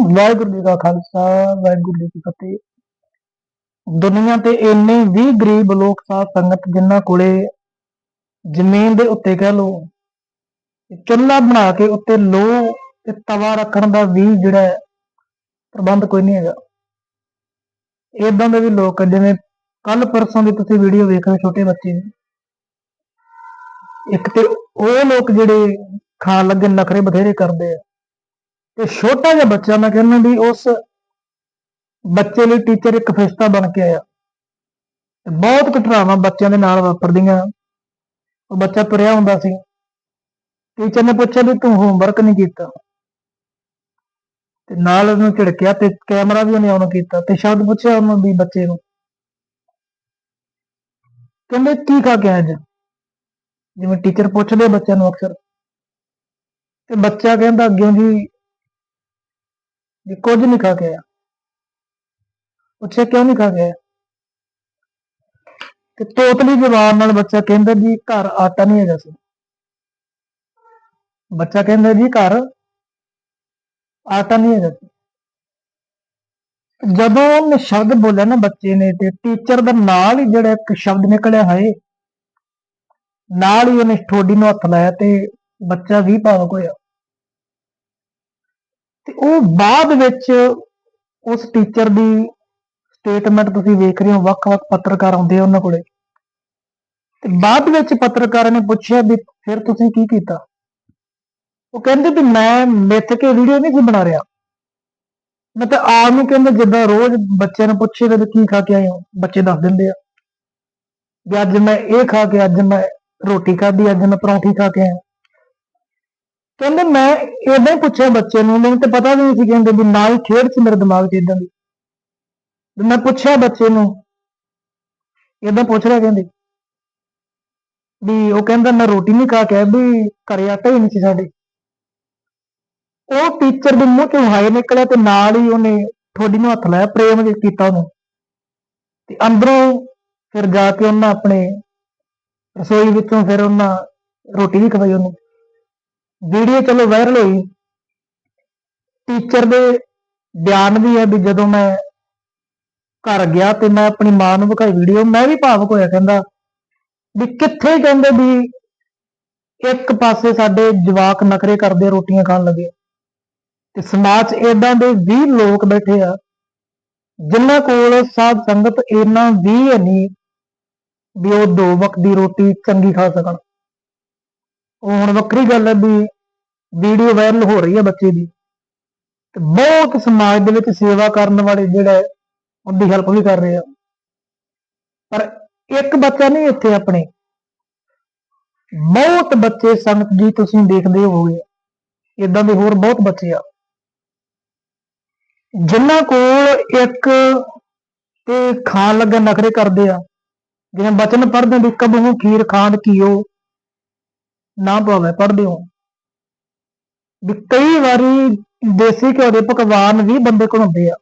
ਵਾਹਿਗੁਰੂ ਜੀ ਕਾ ਖਾਲਸਾ ਵਾਹਿਗੁਰੂ ਜੀ ਕੀ ਫਤਿਹ। ਦੁਨੀਆ ਤੇ ਇੰਨੇ ਵੀ ਗਰੀਬ ਲੋਕ ਸਾਧ ਸੰਗਤ ਜਿਨ੍ਹਾਂ ਕੋਲੇ ਜ਼ਮੀਨ ਦੇ ਉੱਤੇ ਕਹਿ ਲੋ ਚੁੱਲ੍ਹਾ ਬਣਾ ਕੇ ਉੱਤੇ ਲੋਹ ਤੇ ਤਵਾ ਰੱਖਣ ਦਾ ਵੀ ਜਿਹੜਾ ਪ੍ਰਬੰਧ ਕੋਈ ਨਹੀਂ ਹੈਗਾ। ਇਦਾਂ ਦੇ ਵੀ ਲੋਕ ਜਿਵੇਂ ਕੱਲ ਪਰਸੋਂ ਦੀ ਤੁਸੀਂ ਵੀਡੀਓ ਵੇਖ ਰਹੇ ਹੋ, ਛੋਟੇ ਬੱਚੇ ਇੱਕ ਤੇ ਉਹ ਲੋਕ ਜਿਹੜੇ ਖਾਣ ਲੱਗੇ ਨਖਰੇ ਬਥੇਰੇ ਕਰਦੇ ਆ। ਤੇ ਛੋਟਾ ਜਿਹਾ ਬੱਚਾ ਮੈਂ ਕਹਿੰਦਾ ਵੀ ਉਸ ਬੱਚੇ ਲਈ ਟੀਚਰ ਇੱਕ ਫਰਿਸ਼ਤਾ ਬਣ ਕੇ ਆਇਆ। ਬਹੁਤ ਘਟਨਾਵਾਂ ਬੱਚਿਆਂ ਦੇ ਨਾਲ ਵਾਪਰਦੀਆਂ। ਉਹ ਬੱਚਾ ਤੁਰਿਆ ਹੁੰਦਾ ਸੀ। ਟੀਚਰ ਨੇ ਪੁੱਛਿਆ ਵੀ ਤੂੰ ਹੋਮਵਰਕ ਨਹੀਂ ਕੀਤਾ। ਤੇ ਨਾਲ ਉਹਨੂੰ ਝਿੜਕਿਆ ਤੇ ਕੈਮਰਾ ਵੀ ਉਹਨੇ ਆਨ ਕੀਤਾ ਤੇ ਸ਼ਬਦ ਪੁੱਛਿਆ ਉਹਨੂੰ ਵੀ ਬੱਚੇ ਨੂੰ। ਕਹਿੰਦੇ, ਕੀ ਖਾ ਕੇ ਅੱਜ? ਜਿਵੇਂ ਟੀਚਰ ਪੁੱਛਦੇ ਆ ਬੱਚਿਆਂ ਨੂੰ ਅਕਸਰ। ਤੇ ਬੱਚਾ ਕਹਿੰਦਾ ਅੱਗੇ ਜੀ ਵੀ ਕੁਝ ਨਹੀਂ ਖਾ ਕੇ ਆਇਆ ਪੁੱਛਿਆ ਕਿਉਂ ਨਹੀਂ ਖਾ ਕੇ ਆਇਆ ਤੇ ਤੋਤਲੀ ਜਵਾਨ ਨਾਲ ਬੱਚਾ ਕਹਿੰਦਾ ਜੀ ਘਰ ਆਟਾ ਨਹੀਂ ਹੈਗਾ ਸੀ ਬੱਚਾ ਕਹਿੰਦਾ ਜੀ ਘਰ ਆਟਾ ਨਹੀਂ ਹੈਗਾ ਸੀ ਜਦੋਂ ਉਹਨੇ ਸ਼ਬਦ ਬੋਲਿਆ ਨਾ ਬੱਚੇ ਨੇ ਤੇ ਟੀਚਰ ਦਾ ਨਾਲ ਹੀ ਜਿਹੜਾ ਇੱਕ ਸ਼ਬਦ ਨਿਕਲਿਆ ਹੈ ਨਾਲ ਹੀ ਉਹਨੇ ਠੋਡੀ ਨੂੰ ਹੱਥ ਲਾਇਆ ਤੇ ਬੱਚਾ ਵੀ ਭਾਵਕ ਹੋਇਆ ਤੇ ਉਹ ਬਾਅਦ ਵਿੱਚ ਉਸ ਟੀਚਰ ਦੀ ਸਟੇਟਮੈਂਟ ਤੁਸੀਂ ਵੇਖ ਰਹੇ ਹੋ, ਵੱਖ-ਵੱਖ ਪੱਤਰਕਾਰ ਆਉਂਦੇ ਆ ਉਹਨਾਂ ਕੋਲੇ। ਤੇ ਬਾਅਦ ਵਿੱਚ ਪੱਤਰਕਾਰਾਂ ਨੇ ਪੁੱਛਿਆ ਵੀ ਫਿਰ ਤੁਸੀਂ ਕੀ ਕੀਤਾ? ਉਹ ਕਹਿੰਦੇ ਵੀ ਮੈਂ ਮਿੱਥ ਕੇ ਵੀਡੀਓ ਨਹੀਂ ਸੀ ਬਣਾ ਰਿਹਾ। ਮੈਂ ਤਾਂ ਆਪ ਨੂੰ ਕਹਿੰਦੇ ਜਿੱਦਾਂ ਰੋਜ਼ ਬੱਚਿਆਂ ਨੂੰ ਪੁੱਛੇ ਵੀ ਕੀ ਖਾ ਕੇ ਆਏ ਹੋ, ਬੱਚੇ ਦੱਸ ਦਿੰਦੇ ਆ। ਵੀ ਅੱਜ ਮੈਂ ਇਹ ਖਾ ਕੇ, ਅੱਜ ਮੈਂ ਰੋਟੀ ਖਾਧੀ, ਅੱਜ ਮੈਂ ਪਰੌਂਠੀ ਖਾ ਕੇ ਆਇਆ। ਕਹਿੰਦੇ ਮੈਂ ਇਦਾਂ ਹੀ ਪੁੱਛਿਆ ਬੱਚੇ ਨੂੰ, ਮੈਨੂੰ ਤੇ ਪਤਾ ਵੀ ਨਹੀਂ ਸੀ ਕਹਿੰਦੇ ਵੀ ਨਾਲ ਹੀ ਖੇਡ ਸੀ ਮੇਰੇ ਦਿਮਾਗ 'ਚ ਇਦਾਂ ਦੀ। ਮੈਂ ਪੁੱਛਿਆ ਬੱਚੇ ਨੂੰ ਇਦਾਂ ਪੁੱਛ ਰਿਹਾ ਕਹਿੰਦੇ ਵੀ ਉਹ ਕਹਿੰਦਾ ਮੈਂ ਰੋਟੀ ਨਹੀਂ ਖਾ ਕੇ ਵੀ ਘਰੇ ਆਟਾ ਹੀ ਨਹੀਂ ਸੀ ਸਾਡੇ। ਉਹ ਟੀਚਰ ਦੇ ਮੂੰਹ ਚੋਂ ਹਾਏ ਨਿਕਲਿਆ ਤੇ ਨਾਲ ਹੀ ਉਹਨੇ ਠੋਡੀ ਨੂੰ ਹੱਥ ਲਾਇਆ, ਪ੍ਰੇਮ ਜਿਹਾ ਕੀਤਾ ਉਹਨੂੰ। ਤੇ ਅੰਦਰੋਂ ਫਿਰ ਜਾ ਕੇ ਉਹਨਾਂ ਆਪਣੇ ਰਸੋਈ ਵਿੱਚੋਂ ਫਿਰ ਉਹਨਾਂ ਰੋਟੀ ਵੀ ਖਵਾਈ ਉਹਨੂੰ। ਵੀਡੀਓ ਚਲੋ ਵਾਇਰਲ ਹੋਈ ਟੀਚਰ ਦੇ ਬਿਆਨ ਵੀ ਹੈ ਵੀ ਜਦੋਂ ਮੈਂ ਘਰ ਗਿਆ ਤੇ ਮੈਂ ਆਪਣੀ ਮਾਂ ਨੂੰ ਵਿਖਾਈ ਵੀਡੀਓ ਮੈਂ ਵੀ ਭਾਵਕ ਹੋਇਆ ਕਹਿੰਦਾ ਵੀ ਕਿੱਥੇ ਕਹਿੰਦੇ ਵੀ ਇੱਕ ਪਾਸੇ ਸਾਡੇ ਜਵਾਕ ਨਖਰੇ ਕਰਦੇ ਰੋਟੀਆਂ ਖਾਣ ਲੱਗੇ ਤੇ ਸਮਾਜ 'ਚ ਇਦਾਂ ਦੇ 20 ਲੋਕ ਬੈਠੇ ਆ, ਜਿਨ੍ਹਾਂ ਕੋਲ ਸਾਧ ਸੰਗਤ ਇੰਨਾ ਵੀ ਹੈ ਨਹੀਂ ਵੀ ਉਹ ਦੋ ਵਕਤ ਦੀ ਰੋਟੀ ਚੰਗੀ ਖਾ ਸਕਣ। ਉਹ ਹੁਣ ਵੱਖਰੀ ਗੱਲ ਹੈ ਵੀ ਵੀਡੀਓ ਵਾਇਰਲ ਹੋ ਰਹੀ ਹੈ ਬੱਚੇ ਦੀ। ਤੇ ਬਹੁਤ ਸਮਾਜ ਦੇ ਵਿੱਚ ਸੇਵਾ ਕਰਨ ਵਾਲੇ ਜਿਹੜੇ ਉਹਦੀ ਹੈਲਪ ਵੀ ਕਰ ਰਹੇ ਆ। ਪਰ ਇੱਕ ਬੱਚਾ ਨਹੀਂ ਇੱਥੇ ਆਪਣੇ। ਬਹੁਤ ਬੱਚੇ ਸੰਗਤ ਜੀ ਤੁਸੀਂ ਦੇਖਦੇ ਹੋਵੋਗੇ। ਇਦਾਂ ਦੇ ਹੋਰ ਬਹੁਤ ਬੱਚੇ ਆ। ਜਿਨ੍ਹਾਂ ਕੋਲ ਇੱਕ ਤੇ ਖਾਣ ਲੱਗਾ ਨਖਰੇ ਕਰਦੇ ਆ। ਜਿਵੇਂ ਬਚਨ ਪੜ੍ਹਦੇ ਵੀ ਕਬਹੂ ਖੀਰ ਖਾਂਡ ਕੀਓ ਨਾ ਭਾਵੇਂ ਪੜ੍ਹਦੇ ਹੋ ਵੀ ਕਈ ਵਾਰੀ ਦੇਸੀ ਘਿਓ ਦੇ ਪਕਵਾਨ ਵੀ ਬੰਦੇ ਕੋਲ ਹੁੰਦੇ ਆ।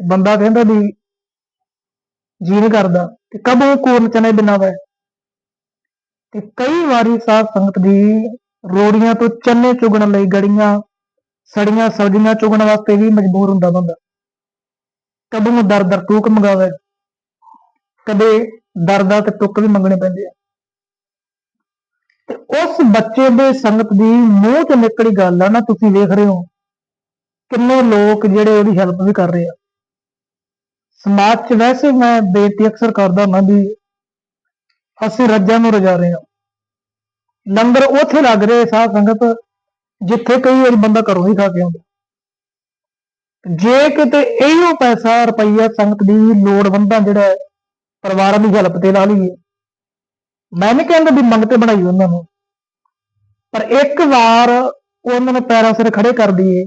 ਬੰਦਾ ਕਹਿੰਦਾ ਵੀ ਜੀ ਕਰਦਾ ਤੇ ਕਬਹੂ ਕੂਰਨ ਚਨੇ ਬਿਨਾ ਵੈ ਤੇ ਕਈ ਵਾਰੀ ਸਾਧ ਸੰਗਤ ਦੀ ਰੋੜੀਆਂ ਤੋਂ ਚੰਨੇ ਚੁਗਣ ਲਈ ਗੜੀਆਂ, ਸੜੀਆਂ ਸਬਜ਼ੀਆਂ ਚੁਗਣ ਵਾਸਤੇ ਵੀ ਮਜਬੂਰ ਹੁੰਦਾ ਬੰਦਾ। ਕਦੇ ਨੂੰ ਦਰ ਦਰ ਟੂਕ ਮੰਗਾਵੇ। ਕਦੇ ਦਰਦਾ ਤੇ ਟੁੱਕ ਵੀ ਮੰਗਣੇ ਪੈਂਦੇ ਆ। ਤੇ ਉਸ ਬੱਚੇ ਦੇ ਸੰਗਤ ਦੀ ਮੂੰਹ ਚ ਨਿਕਲੀ ਗੱਲ ਆ ਨਾ, ਤੁਸੀਂ ਵੇਖ ਰਹੇ ਹੋ ਕਿੰਨੇ ਲੋਕ ਜਿਹੜੇ ਉਹਦੀ ਹੈਲਪ ਵੀ ਕਰ ਰਹੇ ਆ। ਸਮਾਜ 'ਚ ਵੈਸੇ ਮੈਂ ਬੇਨਤੀ ਅਕਸਰ ਕਰਦਾ ਨਾ ਵੀ ਅਸੀਂ ਰੱਜਾਂ ਨੂੰ ਰਜਾ ਰਹੇ ਹਾਂ। ਲੰਗਰ ਉੱਥੇ ਲੱਗ ਰਹੇ ਸਾਹ ਸੰਗਤ, ਜਿੱਥੇ ਕਈ ਵਾਰੀ ਬੰਦਾ ਘਰੋਂ ਹੀ ਖਾ ਕੇ ਆਉਂਦਾ। ਜੇ ਕਿਤੇ ਇਹੋ ਪੈਸਾ ਰੁਪਈਆ ਸੰਗਤ ਦੀ ਲੋੜਵੰਦਾਂ ਜਿਹੜਾ ਪਰਿਵਾਰਾਂ ਦੀ ਹੈਲਪ ਤੇ ਲਾ ਲਈਏ। ਮੈਂ ਨਹੀਂ ਕਹਿੰਦਾ ਵੀ ਮੰਗਤੇ ਬਣਾਈ ਉਹਨਾਂ ਨੂੰ। ਪਰ ਇੱਕ ਵਾਰ ਉਹਨਾਂ ਨੂੰ ਪੈਰਾਂ ਸਿਰ ਖੜੇ ਕਰ ਦਈਏ